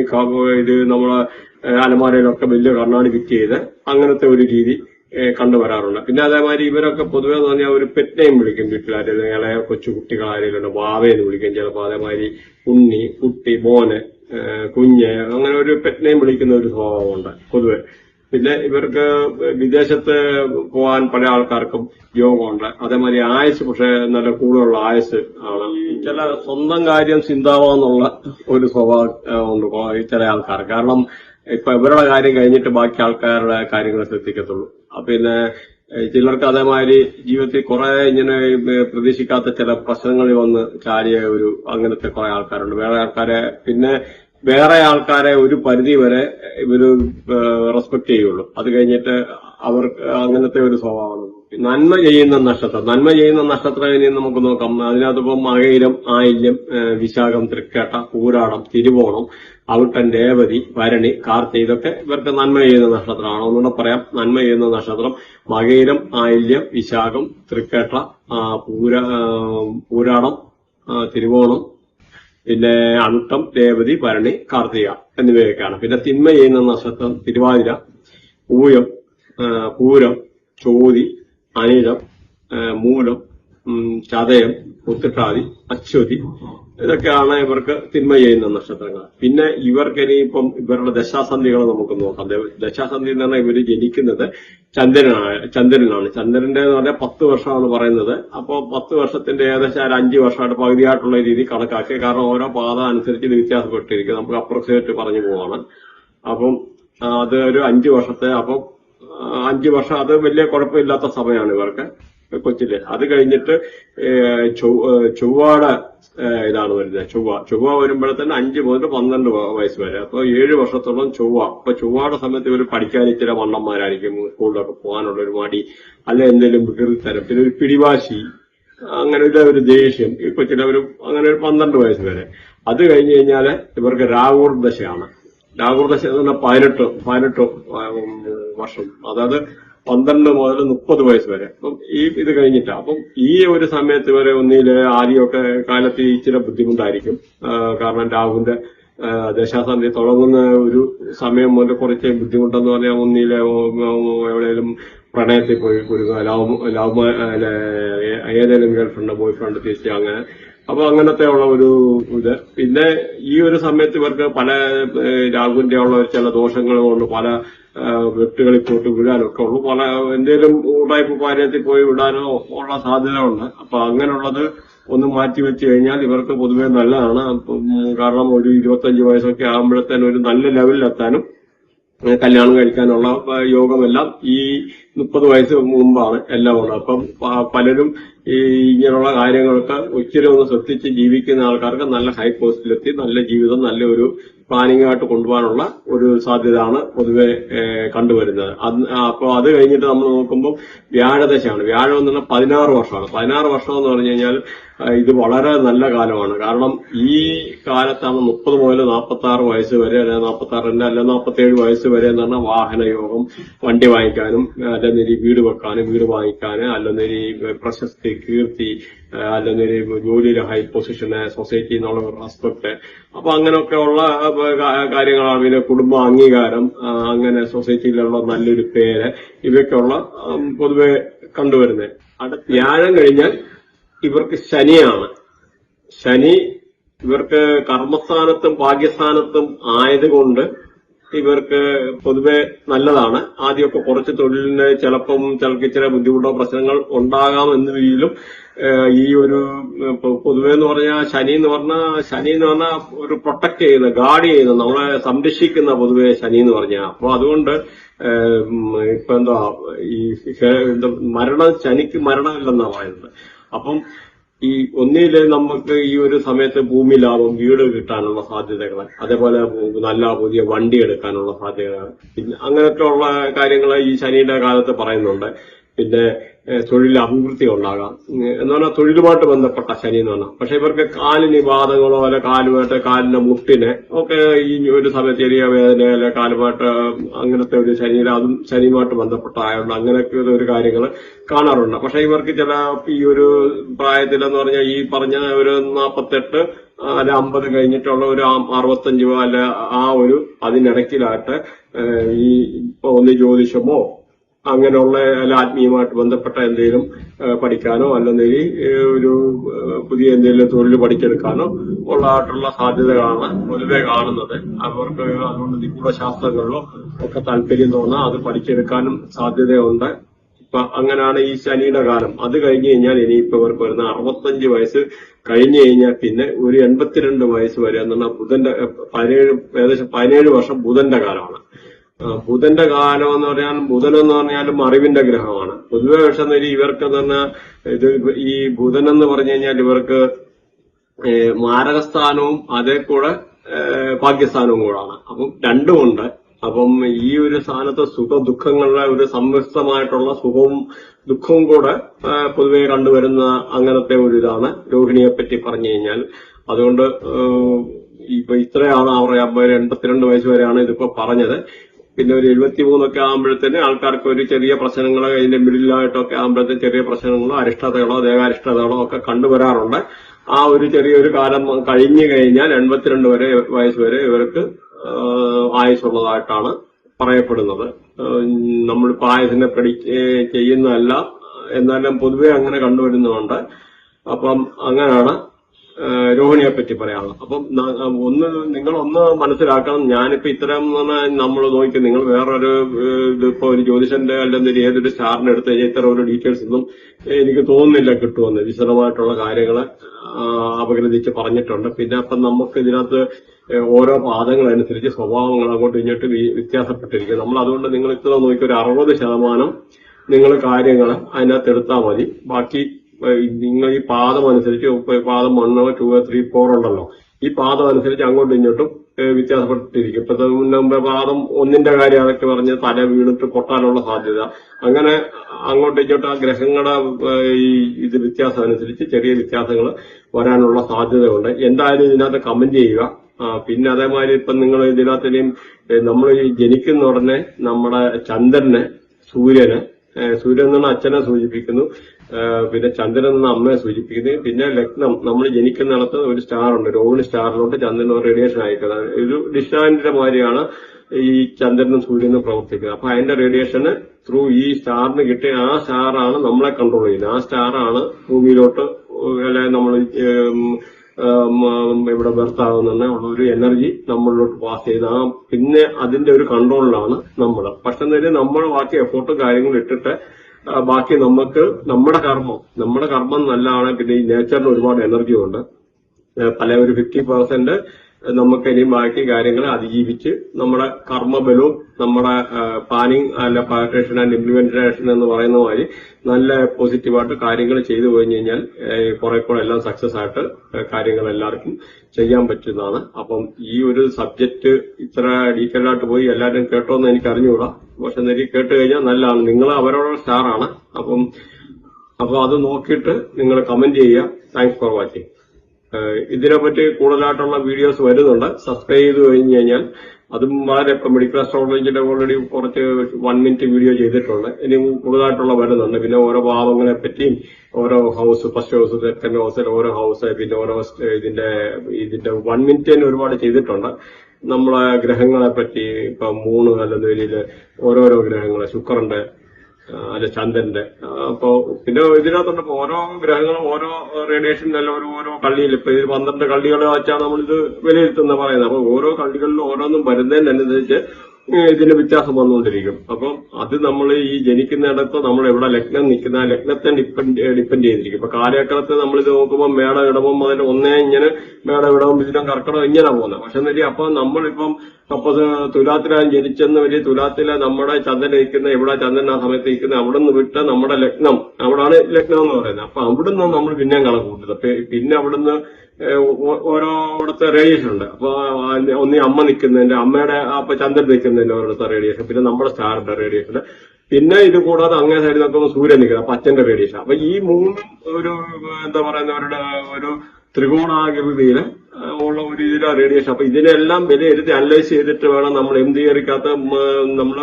S1: ഇത് നമ്മളെ അലമാരയിലൊക്കെ വലിയ കണ്ണാടി ഫിറ്റ് ചെയ്ത് അങ്ങനത്തെ ഒരു രീതി കണ്ടുവരാറുണ്ട്. പിന്നെ അതേമാതിരി ഇവരൊക്കെ പൊതുവെ എന്ന് പറഞ്ഞാൽ ഒരു പെറ്റ് നെയിം വിളിക്കും വീട്ടിലാരെങ്കിലും ഇളയ കൊച്ചു കുട്ടികളാരെങ്കിലും വാവയെന്ന് വിളിക്കും. ചിലപ്പോൾ അതേമാതിരി ഉണ്ണി കുട്ടി മോന് കുഞ്ഞ് അങ്ങനെ ഒരു പെറ്റ് നെയിം വിളിക്കുന്ന ഒരു സ്വഭാവമുണ്ട് പൊതുവെ. പിന്നെ ഇവർക്ക് വിദേശത്ത് പോകാൻ പല ആൾക്കാർക്കും യോഗമുണ്ട്. അതേമാതിരി ആയുസ് പക്ഷെ നല്ല കൂടുതലുള്ള ആയുസ് ആണ്. ചില സ്വന്തം കാര്യം ചിന്താവാന്നുള്ള ഒരു സ്വഭാവം ഉണ്ട് ചില ആൾക്കാർ കാരണം ഇപ്പൊ ഇവരുടെ കാര്യം കഴിഞ്ഞിട്ട് ബാക്കി ആൾക്കാരുടെ കാര്യങ്ങൾ ശ്രദ്ധിക്കത്തുള്ളൂ. പിന്നെ ചിലർക്ക് അതേമാതിരി ജീവിതത്തിൽ കുറെ ഇങ്ങനെ പ്രതീക്ഷിക്കാത്ത ചില പ്രശ്നങ്ങളിൽ വന്ന് ചാടിയ ഒരു അങ്ങനത്തെ കുറെ ആൾക്കാരുണ്ട്. വേറെ ആൾക്കാരെ പിന്നെ വേറെ ആൾക്കാരെ ഒരു പരിധി വരെ ഇവർ റെസ്പെക്ട് ചെയ്യുള്ളൂ. അത് കഴിഞ്ഞിട്ട് അവർക്ക് അങ്ങനത്തെ ഒരു സ്വഭാവമാണ് നന്മ ചെയ്യുന്ന നക്ഷത്രം നന്മ ചെയ്യുന്ന നക്ഷത്രം ഇനി നമുക്ക് നോക്കാം. അതിനകത്തിപ്പോ മകയിലും ആയില്യം വിശാഖം തൃക്കേട്ട പൂരാടം തിരുവോണം ഔട്ടൻ രേവതി ഭരണി കാർത്തി ഇതൊക്കെ ഇവർക്ക് നന്മ ചെയ്യുന്ന നക്ഷത്രമാണ്. ഒന്നുകൂടെ പറയാം. നന്മ ചെയ്യുന്ന നക്ഷത്രം മകയിലും ആയില്യം വിശാഖം തൃക്കേട്ട പൂര പൂരാടം തിരുവോണം പിന്നെ അവിട്ടം രേവതി ഭരണി കാർത്തിക എന്നിവയൊക്കെയാണ്. പിന്നെ തിന്മ ചെയ്യുന്ന നക്ഷത്രം തിരുവാതിര പൂയം പൂരം ചോതി അനിഴം മൂലം ചതയം ഉത്തിട്ടാതി അശ്വതി ഇതൊക്കെയാണ് ഇവർക്ക് തിന്മ ചെയ്യുന്ന നക്ഷത്രങ്ങൾ. പിന്നെ ഇവർക്ക് ഇനിയിപ്പം ഇവരുടെ ദശാസന്ധികൾ നമുക്ക് നോക്കാം. ദശാസന്ധി എന്ന് പറഞ്ഞാൽ ഇവർ ജനിക്കുന്നത് ചന്ദ്രനാണ് ചന്ദ്രനാണ് ചന്ദ്രന്റെ എന്ന് പറഞ്ഞാൽ പത്ത് വർഷമാണ് പറയുന്നത്. അപ്പോൾ പത്ത് വർഷത്തിന്റെ ഏകദേശം ഒരു അഞ്ച് വർഷമായിട്ട് പകുതിയായിട്ടുള്ള രീതി കണക്കാക്കി. കാരണം ഓരോ പാത അനുസരിച്ച് ഇത് വ്യത്യാസപ്പെട്ടിരിക്കും. നമുക്ക് അപ്രോക്സിമേറ്റ് പറഞ്ഞു പോവാണ്. അപ്പം അത് ഒരു അഞ്ച് വർഷത്തെ അപ്പം അഞ്ച് വർഷം. അത് വലിയ കുഴപ്പമില്ലാത്ത സമയമാണ് ഇവർക്ക്. കൊച്ചിയിൽ അത് കഴിഞ്ഞിട്ട് ചൊവ്വാടെ ഇതാണ് വരുന്നത്. ചൊവ്വ ചൊവ്വ വരുമ്പോഴത്തേന് അഞ്ച് മുതൽ പന്ത്രണ്ട് വയസ്സ് വരെ. അപ്പൊ ഏഴ് വർഷത്തോളം ചൊവ്വ. അപ്പൊ ചൊവ്വാടെ സമയത്ത് ഇവർ പഠിക്കാൻ ഇച്ചിരി വണ്ണന്മാരായിരിക്കും. സ്കൂളിലൊക്കെ പോകാനുള്ള ഒരു മടി അല്ലെ എന്തെങ്കിലും വികൃതിത്തരം പിന്നെ ഒരു പിടിവാശി അങ്ങനെ ഒരു ഒരു ദേഷ്യം. ഇപ്പൊ ചില ഒരു അങ്ങനെ ഒരു പന്ത്രണ്ട് വയസ്സ് വരെ. അത് കഴിഞ്ഞ് കഴിഞ്ഞാൽ ഇവർക്ക് രാഹുർ ദശയാണ്. രാഹുർ ശേഷം പതിനെട്ട് പതിനെട്ട് വർഷം. അതായത് പന്ത്രണ്ട് മുതൽ മുപ്പത് വയസ്സ് വരെ. അപ്പം ഈ ഇത് കഴിഞ്ഞിട്ട് അപ്പം ഈ ഒരു സമയത്ത് വരെ ഒന്നിൽ ആദ്യമൊക്കെ കാലത്ത് ഇച്ചിരി ബുദ്ധിമുട്ടായിരിക്കും. കാരണം രാഹുവിന്റെ ആ, ദശാസന്ധി തുടങ്ങുന്ന ഒരു സമയം മുതൽ കുറച്ച് ബുദ്ധിമുട്ടെന്ന് പറഞ്ഞാൽ ഒന്നിലെ എവിടെയെങ്കിലും പ്രണയത്തിൽ പോയി കൊടുക്കുക ലവ് ലവ് ഏതെങ്കിലും ഗേൾഫ്രണ്ട് ബോയ് ഫ്രണ്ട് തിരിച്ച് അങ്ങനെ അപ്പൊ അങ്ങനത്തെ ഉള്ള ഒരു ഇത്. പിന്നെ ഈ ഒരു സമയത്ത് ഇവർക്ക് പല രാഹുവിന്റെ ഉള്ള ചില ദോഷങ്ങൾ കൊണ്ട് പല വെട്ടുകളിൽ പോയിട്ട് വിടാനൊക്കെ ഉള്ളു. പല എന്തെങ്കിലും ഉടായ്പ കാര്യത്തിൽ പോയി വിടാനോ ഉള്ള സാധ്യത ഉണ്ട് അപ്പൊ അങ്ങനെയുള്ളത് ഒന്ന് മാറ്റി വെച്ച് കഴിഞ്ഞാൽ ഇവർക്ക് പൊതുവെ നല്ലതാണ്. കാരണം ഒരു ഇരുപത്തഞ്ച് വയസ്സൊക്കെ ആകുമ്പോഴത്തേനും ഒരു നല്ല ലെവലിലെത്താനും കല്യാണം കഴിക്കാനുള്ള യോഗമെല്ലാം ഈ മുപ്പത് വയസ്സ് മുമ്പാണ് എല്ലാം ഉള്ളത്. അപ്പം പലരും ഈ ഇങ്ങനെയുള്ള കാര്യങ്ങളൊക്കെ ഒത്തിരി ഒന്ന് ശ്രദ്ധിച്ച് ജീവിക്കുന്ന ആൾക്കാർക്ക് നല്ല ഹൈ പോസ്റ്റിലെത്തി നല്ല ജീവിതം നല്ല ഒരു പ്ലാനിംഗ് ആയിട്ട് കൊണ്ടുപോകാനുള്ള ഒരു സാധ്യതയാണ് പൊതുവെ കണ്ടുവരുന്നത്. അപ്പോൾ അത് കഴിഞ്ഞിട്ട് നമ്മൾ നോക്കുമ്പോൾ വ്യാഴദശയാണ്. വ്യാഴം എന്ന് പറഞ്ഞാൽ പതിനാറ് വർഷമാണ്. പതിനാറ് വർഷം എന്ന് പറഞ്ഞു കഴിഞ്ഞാൽ ഇത് വളരെ നല്ല കാലമാണ്. കാരണം ഈ കാലത്താണ് മുപ്പത് മുതൽ നാൽപ്പത്തി ആറ് വയസ്സ് വരെ അല്ലെങ്കിൽ നാൽപ്പത്തി ആറിന്റെ അല്ല നാൽപ്പത്തി ഏഴ് വയസ്സ് വരെ എന്ന് പറഞ്ഞാൽ വാഹനയോഗം വണ്ടി വാങ്ങിക്കാനും അല്ലെന്നൊരു വീട് വെക്കാനും വീട് വാങ്ങിക്കാനും അല്ലെന്നൊരു പ്രശസ്തി കീർത്തി ഏഹ് ജോലിയിൽ ഹൈ പൊസിഷന് സൊസൈറ്റി എന്നുള്ള റെസ്പെക്ട് അപ്പൊ അങ്ങനെയൊക്കെ ഉള്ള കാര്യങ്ങളാണ്. പിന്നെ കുടുംബ അംഗീകാരം അങ്ങനെ സൊസൈറ്റിയിലുള്ള നല്ലൊരു പേര് ഇവയ്ക്കുള്ള പൊതുവെ കണ്ടുവരുന്നത് അടുത്ത വ്യാഴം കഴിഞ്ഞാൽ ഇവർക്ക് ശനിയാണ്. ശനി ഇവർക്ക് കർമ്മസ്ഥാനത്തും ഭാഗ്യസ്ഥാനത്തും ആയതുകൊണ്ട് ഇവർക്ക് പൊതുവെ നല്ലതാണ്. ആദ്യമൊക്കെ കുറച്ച് തൊഴിലിന് ചിലപ്പം ചിലർക്ക് ഇച്ചിരി ബുദ്ധിമുട്ടോ പ്രശ്നങ്ങൾ ഉണ്ടാകാം എന്നുവെങ്കിലും ഏഹ്, ഈ ഒരു പൊതുവേ എന്ന് പറഞ്ഞാൽ ശനി എന്ന് പറഞ്ഞാൽ ശനി എന്ന് പറഞ്ഞാൽ ഒരു പ്രൊട്ടക്ട് ചെയ്യുന്ന ഗാർഡ് ചെയ്യുന്ന നമ്മളെ സംരക്ഷിക്കുന്ന പൊതുവെ ശനി എന്ന് പറഞ്ഞാൽ അപ്പൊ അതുകൊണ്ട് ഇപ്പൊ എന്താ ഈ മരണം ശനിക്ക് മരണമില്ലെന്നാ പറയുന്നത്. അപ്പം ഈ ഒന്നിൽ നമുക്ക് ഈ ഒരു സമയത്ത് ഭൂമി ലാഭം വീട് കിട്ടാനുള്ള സാധ്യതകൾ അതേപോലെ നല്ല പുതിയ വണ്ടി എടുക്കാനുള്ള സാധ്യതകൾ പിന്നെ അങ്ങനത്തെ ഉള്ള കാര്യങ്ങൾ ഈ ശനിയുടെ കാലത്ത് പറയുന്നുണ്ട്. പിന്നെ തൊഴിൽ അഭിവൃദ്ധി ഉണ്ടാകാം എന്ന് പറഞ്ഞാൽ തൊഴിലുമായിട്ട് ബന്ധപ്പെട്ട ശനി എന്ന് പറഞ്ഞാൽ. പക്ഷെ ഇവർക്ക് കാലിന് വാദങ്ങളോ അല്ലെ കാലുമായിട്ട് കാലിന്റെ മുട്ടിന് ഒക്കെ ഈ ഒരു സമയത്ത് ചെറിയ വേദന അല്ലെ കാലുമായിട്ട് അങ്ങനത്തെ ഒരു ശനി അതും ശനിയുമായിട്ട് ബന്ധപ്പെട്ടായതുകൊണ്ട് അങ്ങനെയൊക്കെ ഒരു കാര്യങ്ങൾ കാണാറുണ്ട്. പക്ഷെ ഇവർക്ക് ചില ഈ ഒരു പ്രായത്തിലെന്ന് പറഞ്ഞാൽ ഈ പറഞ്ഞ ഒരു നാൽപ്പത്തെട്ട് അല്ല അമ്പത് കഴിഞ്ഞിട്ടുള്ള ഒരു അറുപത്തഞ്ചോ അല്ല ആ ഒരു അതിനിടയ്ക്കിലായിട്ട് ഈ ഒന്ന് ജ്യോതിഷമോ അങ്ങനെയുള്ള അല്ല ആത്മീയമായിട്ട് ബന്ധപ്പെട്ട എന്തെങ്കിലും പഠിക്കാനോ അല്ലെങ്കിൽ ഒരു പുതിയ എന്തെങ്കിലും തൊഴിൽ പഠിച്ചെടുക്കാനോ ഉള്ളതായിട്ടുള്ള സാധ്യതകളാണ് പൊതുവെ കാണുന്നത്. അവർക്ക് അതുകൊണ്ട് നിഗൂഢ ശാസ്ത്രങ്ങളിലോ ഒക്കെ താല്പര്യം തോന്നാം. അത് പഠിച്ചെടുക്കാനും സാധ്യതയുണ്ട്. ഇപ്പൊ അങ്ങനെയാണ് ഈ ശനിയുടെ കാലം. അത് കഴിഞ്ഞു കഴിഞ്ഞാൽ ഇനിയിപ്പോ ഇവർക്ക് വരുന്ന അറുപത്തഞ്ച് വയസ്സ് കഴിഞ്ഞു കഴിഞ്ഞാൽ പിന്നെ ഒരു എൺപത്തിരണ്ട് വയസ്സ് വരെ എന്നുള്ള ബുധന്റെ ഏഹ്, പതിനേഴ് ഏകദേശം പതിനേഴ് വർഷം ബുധന്റെ കാലമാണ്. ബുധന്റെ കാലം എന്ന് പറഞ്ഞാൽ ബുധൻ എന്ന് പറഞ്ഞാലും അറിവിന്റെ ഗ്രഹമാണ്. പൊതുവെ പക്ഷെ ഇവർക്ക് തന്നെ ഇത് ഈ ബുധൻ എന്ന് പറഞ്ഞു കഴിഞ്ഞാൽ ഇവർക്ക് മാരകസ്ഥാനവും അതേ കൂടെ ഭാഗ്യസ്ഥാനവും കൂടാണ്. അപ്പം രണ്ടുമുണ്ട് അപ്പം ഈ ഒരു സ്ഥാനത്ത് സുഖ ദുഃഖങ്ങളുടെ ഒരു സംയുക്തമായിട്ടുള്ള സുഖവും ദുഃഖവും കൂടെ പൊതുവെ കണ്ടുവരുന്ന അങ്ങനത്തെ ഒരു ഇതാണ് രോഹിണിയെ പറ്റി പറഞ്ഞു കഴിഞ്ഞാൽ. അതുകൊണ്ട് ഇപ്പൊ ഇത്രയാണ് അവർ എൺപത്തിരണ്ട് വയസ്സ് വരെയാണ് ഇതിപ്പോ പറഞ്ഞത്. പിന്നെ ഒരു എഴുപത്തി മൂന്നൊക്കെ ആകുമ്പോഴത്തേന് ആൾക്കാർക്ക് ഒരു ചെറിയ പ്രശ്നങ്ങൾ അതിന്റെ മിഡിലായിട്ടൊക്കെ ആകുമ്പോഴത്തേന് ചെറിയ പ്രശ്നങ്ങളോ അരിഷ്ടതകളോ ദേഹാരിഷ്ടതകളോ ഒക്കെ കണ്ടുവരാറുണ്ട്. ആ ഒരു ചെറിയൊരു കാലം കഴിഞ്ഞു കഴിഞ്ഞാൽ എൺപത്തിരണ്ട് വരെ വയസ്സ് വരെ ഇവർക്ക് ആയുസുള്ളതായിട്ടാണ് പറയപ്പെടുന്നത്. നമ്മൾ ആയുസിനെ പ്രഡിക്റ്റ് ചെയ്യുന്നതല്ല എന്നാലും പൊതുവെ അങ്ങനെ കണ്ടുവരുന്നുണ്ട്. അപ്പം അങ്ങനെയാണ് രോഹിണിയെ പറ്റി പറയാനുള്ളത്. അപ്പം ഒന്ന് നിങ്ങൾ ഒന്ന് മനസ്സിലാക്കണം. ഞാനിപ്പോ ഇത്തരം നമ്മൾ നോക്കി നിങ്ങൾ വേറൊരു ഇതിപ്പോ ഒരു ജ്യോതിഷന്റെ അല്ലെങ്കിൽ ഏതൊരു സ്റ്റാറിന്റെ എടുത്ത് കഴിഞ്ഞാൽ ഇത്തരം ഒരു ഡീറ്റെയിൽസ് ഒന്നും എനിക്ക് തോന്നുന്നില്ല കിട്ടുമെന്ന്. വിശദമായിട്ടുള്ള കാര്യങ്ങൾ അപഗ്രഥിച്ച് പറഞ്ഞിട്ടുണ്ട്. പിന്നെ അപ്പം നമുക്ക് ഇതിനകത്ത് ഓരോ പാദങ്ങൾ അനുസരിച്ച് സ്വഭാവങ്ങൾ അങ്ങോട്ടും ഇങ്ങോട്ട് വ്യത്യാസപ്പെട്ടിരിക്കും. നമ്മൾ അതുകൊണ്ട് നിങ്ങൾ ഇത്ര നോക്കി ഒരു അറുപത് ശതമാനം നിങ്ങൾ കാര്യങ്ങൾ അതിനകത്ത് എടുത്താൽ മതി. ബാക്കി നിങ്ങൾ ഈ പാദം അനുസരിച്ച് പാദം വൺ ടു ത്രീ ഫോർ ഉണ്ടല്ലോ. ഈ പാദം അനുസരിച്ച് അങ്ങോട്ടും ഇങ്ങോട്ടും വ്യത്യാസപ്പെട്ടിരിക്കും. ഇപ്പൊ പാദം ഒന്നിന്റെ കാര്യം അതൊക്കെ പറഞ്ഞ് തല വീണിട്ട് പൊട്ടാനുള്ള സാധ്യത. അങ്ങനെ അങ്ങോട്ടും ഇങ്ങോട്ടും ആ ഗ്രഹങ്ങളുടെ ഈ ഇത് വ്യത്യാസം അനുസരിച്ച് ചെറിയ വ്യത്യാസങ്ങൾ വരാനുള്ള സാധ്യതയുണ്ട്. എന്തായാലും ഇതിനകത്ത് കമന്റ് ചെയ്യുക. പിന്നെ അതേമാതിരി ഇപ്പൊ നിങ്ങൾ ഇതിനകത്തിനെയും നമ്മൾ ജനിക്കുന്ന ഉടനെ നമ്മുടെ ചന്ദ്രനെ സൂര്യന് സൂര്യൻ എന്നാണ് അച്ഛനെ സൂചിപ്പിക്കുന്നു. പിന്നെ ചന്ദ്രൻ എന്ന അമ്മയെ സൂചിപ്പിക്കുന്നത്. പിന്നെ ലഗ്നം നമ്മൾ ജനിക്കുന്നിടത്ത് ഒരു സ്റ്റാർ ഉണ്ട്. ഓൺ സ്റ്റാറിലോട്ട് ചന്ദ്രൻ ഒരു റേഡിയേഷൻ അയക്കുന്നത് ഒരു ഡിസ്റ്റാൻഡിന്റെ മാതിരിയാണ് ഈ ചന്ദ്രനും സൂര്യനും പ്രവർത്തിക്കുന്നത് അപ്പൊ അതിന്റെ റേഡിയേഷന് ത്രൂ ഈ സ്റ്റാറിന് കിട്ടിയ ആ സ്റ്റാറാണ് നമ്മളെ കൺട്രോൾ ചെയ്യുന്നത്. ആ സ്റ്റാറാണ് ഭൂമിയിലോട്ട് അല്ലെ നമ്മൾ ഇവിടെ ബർത്ത് ആകുന്ന ഉള്ള ഒരു എനർജി നമ്മളിലോട്ട് പാസ് ചെയ്ത് ആ പിന്നെ അതിന്റെ ഒരു കൺട്രോളിലാണ് നമ്മൾ പക്ഷെ നമ്മൾ ബാക്കി എഫോർട്ടും കാര്യങ്ങളും ഇട്ടിട്ട് ബാക്കി നമുക്ക് നമ്മുടെ കർമ്മം നമ്മുടെ കർമ്മം നല്ലതാണ്. പിന്നെ ഈ നേച്ചറിന് ഒരുപാട് എനർജി ഉണ്ട്. പല ഒരു ഫിഫ്റ്റി പെർസെന്റ് നമുക്ക് ഇനി ബാക്കി കാര്യങ്ങളെ അതിജീവിച്ച് നമ്മുടെ കർമ്മബലവും നമ്മുടെ പ്ലാനിങ് അല്ല പാർട്ടേഷൻ ആൻഡ് ഇംപ്ലിമെന്റേഷൻ എന്ന് പറയുന്ന മാതിരി നല്ല പോസിറ്റീവായിട്ട് കാര്യങ്ങൾ ചെയ്തു കഴിഞ്ഞു കഴിഞ്ഞാൽ കുറെ കൂടെ എല്ലാം സക്സസ് ആയിട്ട് കാര്യങ്ങൾ എല്ലാവർക്കും ചെയ്യാൻ പറ്റുന്നതാണ്. അപ്പം ഈ ഒരു സബ്ജക്ട് ഇത്ര ഡീറ്റെയിൽ ആയിട്ട് പോയി എല്ലാവരും കേട്ടോ എന്ന് എനിക്ക് അറിഞ്ഞുകൂടാ. പക്ഷെ എനിക്ക് കേട്ട് കഴിഞ്ഞാൽ നല്ലതാണ്. നിങ്ങൾ അവരോട് സ്റ്റാറാണ് അപ്പം അപ്പൊ അത് നോക്കിയിട്ട് നിങ്ങൾ കമന്റ് ചെയ്യുക. താങ്ക്സ് ഫോർ വാച്ചിങ് ഇതിനെപ്പറ്റി കൂടുതലായിട്ടുള്ള വീഡിയോസ് വരുന്നുണ്ട്. സബ്സ്ക്രൈബ് ചെയ്ത് കഴിഞ്ഞ് കഴിഞ്ഞാൽ അതും വളരെ ഇപ്പൊ മെഡിക്കൽ അസ്ട്രോളജിന്റെ ഓൾറെഡി കുറച്ച് വൺ മിനിറ്റ് വീഡിയോ ചെയ്തിട്ടുണ്ട്. ഇനി കൂടുതലായിട്ടുള്ള വരുന്നുണ്ട്. പിന്നെ ഓരോ ഭാവങ്ങളെ പറ്റിയും ഓരോ house first house second house ഓരോ ഹൗസ് പിന്നെ ഓരോ ഇതിന്റെ ഇതിന്റെ വൺ മിനിറ്റ് തന്നെ ഒരുപാട് ചെയ്തിട്ടുണ്ട്. നമ്മളെ ഗ്രഹങ്ങളെ പറ്റി ഇപ്പൊ മൂന്ന് അല്ലെങ്കിൽ ഓരോരോ ഗ്രഹങ്ങളെ ശുക്രന്റെ അല്ല ചന്ദ്രന്റെ അപ്പൊ പിന്നെ ഇതിനകത്തുണ്ട് ഓരോ ഗ്രഹങ്ങളും ഓരോ റേഡിയേഷൻ അല്ല ഓരോ ഓരോ കള്ളിയിൽ ഇപ്പൊ ഇത് പന്ത്രണ്ട് കള്ളികളെ വെച്ചാണ് നമ്മളിത് വിലയിരുത്തുന്ന പറയുന്നത്. അപ്പൊ ഓരോ കള്ളികളിലും ഓരോന്നും വരുന്നതിനനുസരിച്ച് ഇതിന് വ്യത്യാസം വന്നുകൊണ്ടിരിക്കും അപ്പം അത് നമ്മൾ ഈ ജനിക്കുന്നിടത്ത് നമ്മൾ എവിടെ ലഗ്നം നിൽക്കുന്ന ലഗ്നത്തെ ഡിപ്പെൻഡ് ഡിപ്പെൻഡ് ചെയ്തിരിക്കും. ഇപ്പൊ കാലചക്രത്തെ നമ്മൾ ഇത് നോക്കുമ്പോൾ മേട ഇടവും മുതൽ ഒന്നേ ഇങ്ങനെ മേട ഇടവും ഇതിനും കർക്കടം ഇങ്ങനെ പോകുന്നത് പക്ഷെ എന്നിട്ട് അപ്പൊ നമ്മളിപ്പം സപ്പോസ് തുലാത്തിലാണ് ജനിച്ചെന്ന് വലിയ തുലാത്തിലെ നമ്മുടെ ചന്ദ്രൻ ഇരിക്കുന്ന എവിടെ ചന്ദ്രൻ ആ സമയത്ത് നിൽക്കുന്ന അവിടെ നിന്ന് വിട്ട് നമ്മുടെ ലഗ്നം അവിടാണ് ലഗ്നം എന്ന് പറയുന്നത് അപ്പൊ അവിടുന്ന് നമ്മൾ പിന്നെയും കണക്ക് കൂട്ടുന്നത് പിന്നെ അവിടുന്ന് ഓരോടത്തെ റേഡിയേഷൻ ഉണ്ട്. അപ്പൊ ഒന്നി അമ്മ നിൽക്കുന്നതിന്റെ അമ്മയുടെ അപ്പൊ ചന്ദ്രൻ നിൽക്കുന്നതിന്റെ ഓരോടത്തെ റേഡിയേഷൻ പിന്നെ നമ്മുടെ സ്റ്റാറിന്റെ റേഡിയേഷൻ പിന്നെ ഇത് കൂടാതെ അങ്ങേ സൈഡിൽ നോക്കുമ്പോൾ സൂര്യൻ നിൽക്കുന്നത്. അപ്പൊ അച്ഛന്റെ റേഡിയേഷൻ അപ്പൊ ഈ മൂന്നും ഒരു എന്താ പറയുന്നവരുടെ ഒരു ത്രികോണാകൃതിയിൽ ഉള്ള ഒരു ഇതിലെ റേഡിയേഷൻ അപ്പൊ ഇതിനെല്ലാം വിലയിരുത്തി അനലൈസ് ചെയ്തിട്ട് വേണം നമ്മൾ എം തിയറിക്കകത്ത് നമ്മൾ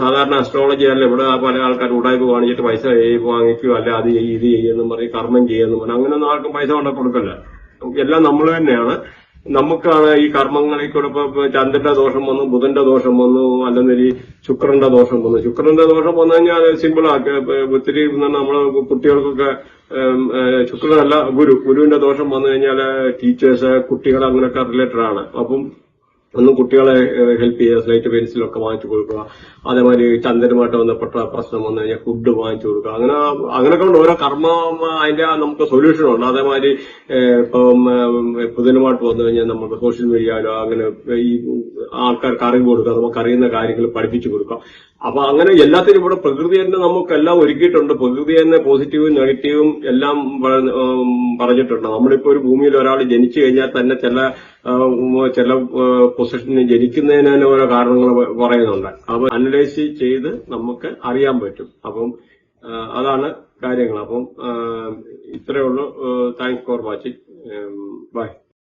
S1: സാധാരണ അസ്ട്രോളജി അല്ല ഇവിടെ പല ആൾക്കാർ ഉടായ്പ കാണിച്ചിട്ട് പൈസ വാങ്ങിക്കുക അല്ല അത് ഇത് ചെയ്യുമെന്നും പറയും കർമ്മം ചെയ്യുമെന്നും പറയും അങ്ങനെയൊന്നും ആർക്കും പൈസ കൊണ്ട് കൊടുക്കല്ല. എല്ലാം നമ്മൾ തന്നെയാണ്. നമുക്കാണ് ഈ കർമ്മങ്ങളിൽ കൂടെ ഇപ്പൊ ചന്ദ്രന്റെ ദോഷം വന്നു ബുധന്റെ ദോഷം വന്നു അല്ലെങ്കിൽ ശുക്രന്റെ ദോഷം വന്നു. ശുക്രന്റെ ദോഷം വന്നു കഴിഞ്ഞാൽ ഇപ്പൊ ഒത്തിരി നമ്മൾ കുട്ടികൾക്കൊക്കെ ശുക്രനല്ല ഗുരു. ഗുരുവിന്റെ ദോഷം വന്നു കഴിഞ്ഞാൽ ടീച്ചേഴ്സ് കുട്ടികൾ അങ്ങനെയൊക്കെ റിലേറ്റഡ് ആണ്. അപ്പം ഒന്ന് കുട്ടികളെ ഹെൽപ്പ് ചെയ്യുക സ്ലേറ്റ് പെൻസിലൊക്കെ വാങ്ങിച്ചു കൊടുക്കുക. അതേമാതിരി ചന്ദ്രനുമായിട്ട് ബന്ധപ്പെട്ട പ്രശ്നം വന്നു കഴിഞ്ഞാൽ ഫുഡ് വാങ്ങിച്ചു കൊടുക്കുക. അങ്ങനെ അങ്ങനെയൊക്കെ ഉണ്ട് ഓരോ കർമ്മ അതിന്റെ നമുക്ക് സൊല്യൂഷൻ ഉണ്ട്. അതേമാതിരി ഇപ്പം പുതിയമായിട്ട് വന്നു കഴിഞ്ഞാൽ നമുക്ക് സോഷ്യൽ മീഡിയയിലോ അങ്ങനെ ഈ ആൾക്കാർക്ക് അറിവ് കൊടുക്കുക നമുക്ക് അറിയുന്ന കാര്യങ്ങൾ പഠിപ്പിച്ചു കൊടുക്കുക. അപ്പൊ അങ്ങനെ എല്ലാത്തിനും ഇവിടെ പ്രകൃതി തന്നെ നമുക്കെല്ലാം ഒരുക്കിയിട്ടുണ്ട്. പ്രകൃതി തന്നെ പോസിറ്റീവും നെഗറ്റീവും എല്ലാം പറഞ്ഞിട്ടുണ്ട്. നമ്മളിപ്പോ ഒരു ഭൂമിയിൽ ഒരാൾ ജനിച്ചു കഴിഞ്ഞാൽ തന്നെ ചില ചില പൊസിഷനിൽ ജനിക്കുന്നതിന് തന്നെ ഓരോ കാരണങ്ങൾ പറയുന്നുണ്ട്. അപ്പൊ അനലൈസ് ചെയ്ത് നമുക്ക് അറിയാൻ പറ്റും. അപ്പം അതാണ് കാര്യങ്ങൾ. അപ്പം ഇത്രയേ ഉള്ളൂ. Thanks for watching. ബൈ.